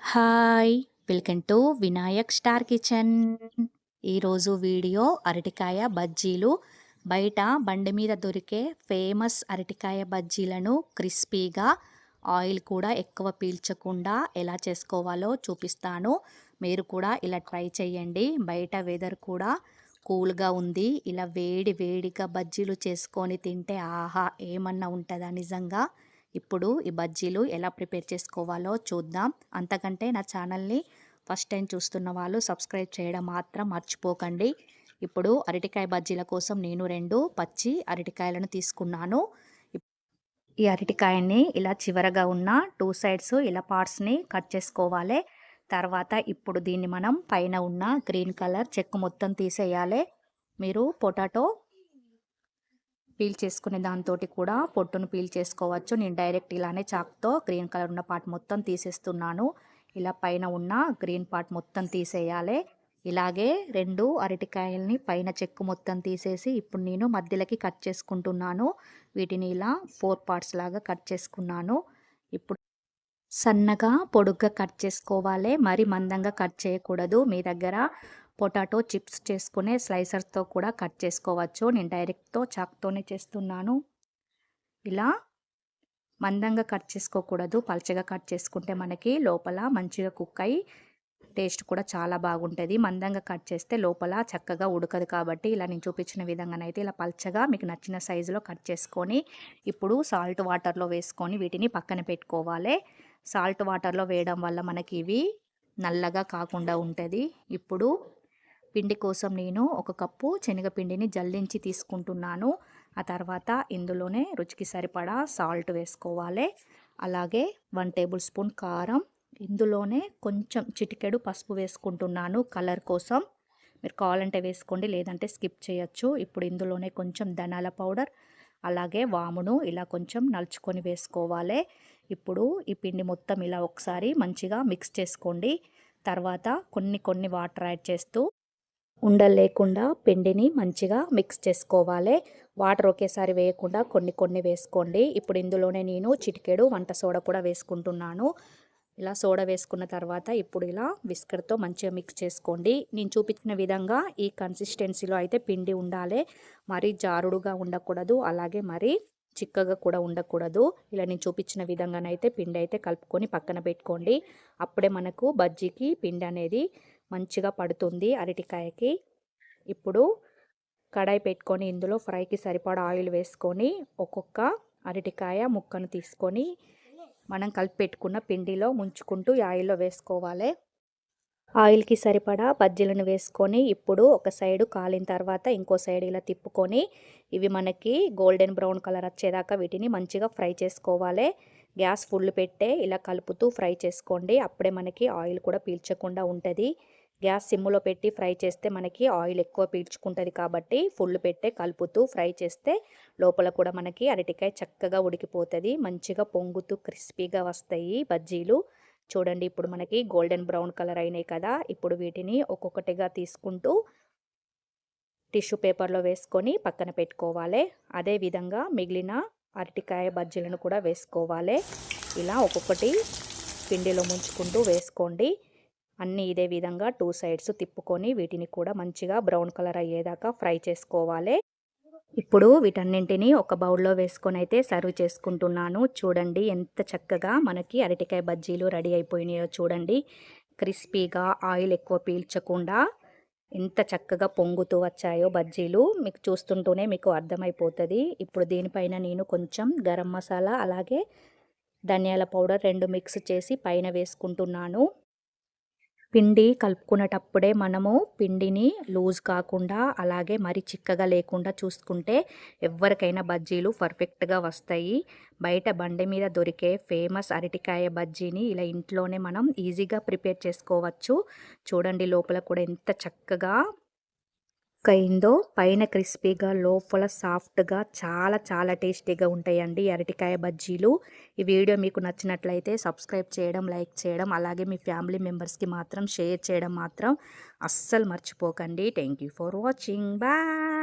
Hi welcome to Vinayak star kitchen. ఈరోజు video అరటికాయ బజ్జీలు. బయట బండి మీద దొరికే ఫేమస్ అరటికాయ బజ్జీలను క్రిస్పీగా ఆయిల్ కూడా ఎక్కువ పీల్చకుండా ఎలా చేసుకోవాలో చూపిస్తాను. మీరు కూడా ఇలా ట్రై చేయండి. బయట వెదర్ కూడా కూల్గా ఉంది. ఇలా వేడి వేడిగా బజ్జీలు చేసుకొని తింటే ఆహా ఏమన్నా ఉంటుందా నిజంగా? ఇప్పుడు ఈ బజ్జీలు ఎలా ప్రిపేర్ చేసుకోవాలో చూద్దాం. అంతకంటే నా ఛానల్ని ఫస్ట్ టైం చూస్తున్న వాళ్ళు సబ్స్క్రైబ్ చేయడం మాత్రం మర్చిపోకండి. ఇప్పుడు అరటికాయ బజ్జీల కోసం నేను రెండు పచ్చి అరటికాయలను తీసుకున్నాను. ఈ అరటికాయని ఇలా చివరగా ఉన్న టూ సైడ్స్ ఇలా పార్ట్స్ని కట్ చేసుకోవాలి. తర్వాత ఇప్పుడు దీన్ని మనం పైన ఉన్న గ్రీన్ కలర్ చెక్కు మొత్తం తీసేయాలి. మీరు పొటాటో పీల్ చేసుకునే దాంతో కూడా పొట్టును పీల్ చేసుకోవచ్చు. నేను డైరెక్ట్ ఇలానే చాక్తో గ్రీన్ కలర్ ఉన్న పార్ట్ మొత్తం తీసేస్తున్నాను. ఇలా పైన ఉన్న గ్రీన్ పార్ట్ మొత్తం తీసేయాలి. ఇలాగే రెండు అరటికాయల్ని పైన చెక్కు మొత్తం తీసేసి ఇప్పుడు నేను మధ్యలోకి కట్ చేసుకుంటున్నాను. వీటిని ఇలా ఫోర్ పార్ట్స్ లాగా కట్ చేసుకున్నాను. ఇప్పుడు సన్నగా పొడుగ్గా కట్ చేసుకోవాలి. మరి మందంగా కట్ చేయకూడదు. మీ దగ్గర పొటాటో చిప్స్ చేసుకునే స్లైసర్స్తో కూడా కట్ చేసుకోవచ్చు. నేను డైరెక్ట్తో చాక్తోనే చేస్తున్నాను. ఇలా మందంగా కట్ చేసుకోకూడదు. పలచగా కట్ చేసుకుంటే మనకి లోపల మంచిగా కుక్ అయ్యి టేస్ట్ కూడా చాలా బాగుంటుంది. మందంగా కట్ చేస్తే లోపల చక్కగా ఉడకదు కాబట్టి ఇలా నేను చూపించిన విధంగానైతే ఇలా పల్చగా మీకు నచ్చిన సైజులో కట్ చేసుకొని ఇప్పుడు సాల్ట్ వాటర్లో వేసుకొని వీటిని పక్కన పెట్టుకోవాలి. సాల్ట్ వాటర్లో వేయడం వల్ల మనకి ఇవి నల్లగా కాకుండా ఉంటుంది. ఇప్పుడు పిండి కోసం నేను ఒక కప్పు శనగపిండిని జల్లించి తీసుకుంటున్నాను. ఆ తర్వాత ఇందులోనే రుచికి సరిపడా సాల్ట్ వేసుకోవాలి. అలాగే వన్ టేబుల్ స్పూన్ కారం ఇందులోనే కొంచెం చిటికెడు పసుపు వేసుకుంటున్నాను కలర్ కోసం. మీరు కావాలంటే వేసుకోండి లేదంటే స్కిప్ చేయొచ్చు. ఇప్పుడు ఇందులోనే కొంచెం ధనాల పౌడర్ అలాగే వామును ఇలా కొంచెం నలుచుకొని వేసుకోవాలి. ఇప్పుడు ఈ పిండి మొత్తం ఇలా ఒకసారి మంచిగా మిక్స్ చేసుకోండి. తర్వాత కొన్ని కొన్ని వాటర్ యాడ్ చేస్తూ ఉండలు లేకుండా పిండిని మంచిగా మిక్స్ చేసుకోవాలి. వాటర్ ఒకేసారి వేయకుండా కొన్ని కొన్ని వేసుకోండి. ఇప్పుడు ఇందులోనే నేను చిటికెడు వంట సోడా కూడా వేసుకుంటున్నాను. ఇలా సోడా వేసుకున్న తర్వాత ఇప్పుడు ఇలా విస్కర్తో మంచిగా మిక్స్ చేసుకోండి. నేను చూపించిన విధంగా ఈ కన్సిస్టెన్సీలో అయితే పిండి ఉండాలి. మరీ జారుడుగా ఉండకూడదు. అలాగే మరీ చిక్కగా కూడా ఉండకూడదు. ఇలా నేను చూపించిన విధంగానైతే పిండి అయితే కలుపుకొని పక్కన పెట్టుకోండి. అప్పుడే మనకు బజ్జీకి పిండి అనేది మంచిగా పడుతుంది అరటికాయకి. ఇప్పుడు కడాయి పెట్టుకొని ఇందులో ఫ్రైకి సరిపడా ఆయిల్ వేసుకొని ఒక్కొక్క అరటికాయ ముక్కను తీసుకొని మనం కలిపి పెట్టుకున్న పిండిలో ముంచుకుంటూ ఆయిల్లో వేసుకోవాలి. ఆయిల్కి సరిపడా బజ్జీలను వేసుకొని ఇప్పుడు ఒక సైడు కాలిన తర్వాత ఇంకో సైడ్ ఇలా తిప్పుకొని ఇవి మనకి గోల్డెన్ బ్రౌన్ కలర్ వచ్చేదాకా వీటిని మంచిగా ఫ్రై చేసుకోవాలి. గ్యాస్ ఫుల్ పెట్టే ఇలా కలుపుతూ ఫ్రై చేసుకోండి. అప్పుడే మనకి ఆయిల్ కూడా పీల్చకుండా ఉంటుంది. గ్యాస్ సిమ్లో పెట్టి ఫ్రై చేస్తే మనకి ఆయిల్ ఎక్కువ పీల్చుకుంటుంది కాబట్టి ఫుల్ పెట్టే కలుపుతూ ఫ్రై చేస్తే లోపల కూడా మనకి అరటికాయ చక్కగా ఉడికిపోతుంది. మంచిగా పొంగుతూ క్రిస్పీగా వస్తాయి బజ్జీలు. చూడండి ఇప్పుడు మనకి గోల్డెన్ బ్రౌన్ కలర్ అయినాయి కదా. ఇప్పుడు వీటిని ఒక్కొక్కటిగా తీసుకుంటూ టిష్యూ పేపర్లో వేసుకొని పక్కన పెట్టుకోవాలి. అదేవిధంగా మిగిలిన అరటికాయ బజ్జీలను కూడా వేసుకోవాలి. ఇలా ఒక్కొక్కటి పిండిలో ముంచుకుంటూ వేసుకోండి. అన్నీ ఇదే విధంగా టూ సైడ్స్ తిప్పుకొని వీటిని కూడా మంచిగా బ్రౌన్ కలర్ అయ్యేదాకా ఫ్రై చేసుకోవాలి. ఇప్పుడు వీటన్నింటినీ ఒక బౌల్లో వేసుకొని అయితే సర్వ్ చేసుకుంటున్నాను. చూడండి ఎంత చక్కగా మనకి అరటికాయ బజ్జీలు రెడీ అయిపోయినాయో చూడండి. క్రిస్పీగా ఆయిల్ ఎక్కువ పీల్చకుండా ఎంత చక్కగా పొంగుతూ వచ్చాయో బజ్జీలు. మీకు చూస్తుంటూనే మీకు అర్థమైపోతుంది. ఇప్పుడు దీనిపైన నేను కొంచెం గరం మసాలా అలాగే ధనియాల పౌడర్ రెండు మిక్స్ చేసి పైన వేసుకుంటున్నాను. పిండి కలుపుకునేటప్పుడే మనము పిండిని లూజ్ కాకుండా అలాగే మరి చిక్కగా లేకుండా చూసుకుంటే ఎవరికైనా బజ్జీలు పర్ఫెక్ట్గా వస్తాయి. బయట బండి మీద దొరికే ఫేమస్ అరటికాయ బజ్జీని ఇలా ఇంట్లోనే మనం ఈజీగా ప్రిపేర్ చేసుకోవచ్చు. చూడండి లోపల కూడా ఎంత చక్కగా అయిందో పైన క్రిస్పీగా లోపల సాఫ్ట్గా చాలా చాలా టేస్టీగా ఉంటాయండి అరటికాయ బజ్జీలు. ఈ వీడియో మీకు నచ్చినట్లయితే సబ్స్క్రైబ్ చేయడం లైక్ చేయడం అలాగే మీ ఫ్యామిలీ మెంబర్స్కి మాత్రం షేర్ చేయడం మాత్రం అస్సలు మర్చిపోకండి. Thank for watching. బాయ్!